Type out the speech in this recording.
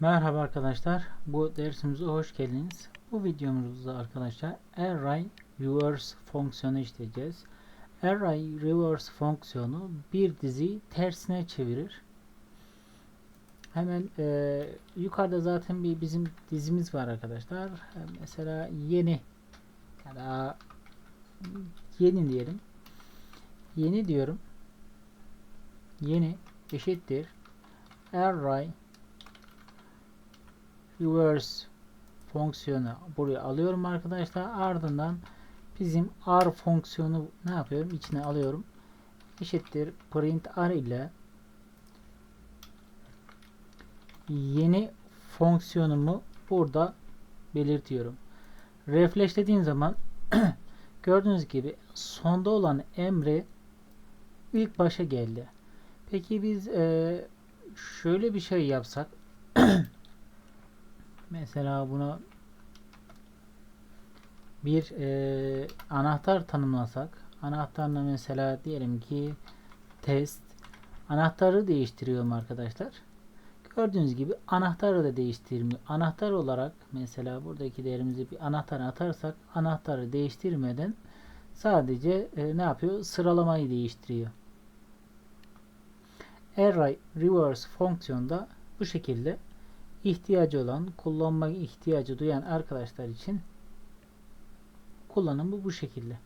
Merhaba arkadaşlar. Bu dersimize hoş geldiniz. Bu videomuzda arkadaşlar array reverse fonksiyonu işleyeceğiz. Array reverse fonksiyonu bir dizi tersine çevirir. Hemen e, yukarıda zaten bir bizim dizimiz var arkadaşlar. E, Mesela yeni ya da yeni diyelim. Yeni diyorum. Yeni eşittir array reverse fonksiyonu buraya alıyorum arkadaşlar. Ardından bizim r fonksiyonu ne yapıyorum? İçine alıyorum. Eşittir print r ile yeni fonksiyonumu burada belirtiyorum. Refreshlediğim zaman gördüğünüz gibi sonda olan emre ilk başa geldi. Peki biz şöyle bir şey yapsak Mesela buna bir e, anahtar tanımlasak anahtarla mesela diyelim ki test anahtarı değiştiriyorum arkadaşlar. Gördüğünüz gibi anahtarı da değiştirmiyor. Anahtar olarak mesela buradaki değerimizi bir anahtar atarsak anahtarı değiştirmeden sadece e, ne yapıyor? Sıralamayı değiştiriyor. Array reverse fonksiyonda bu şekilde ihtiyacı olan, kullanma ihtiyacı duyan arkadaşlar için kullanımı bu şekilde.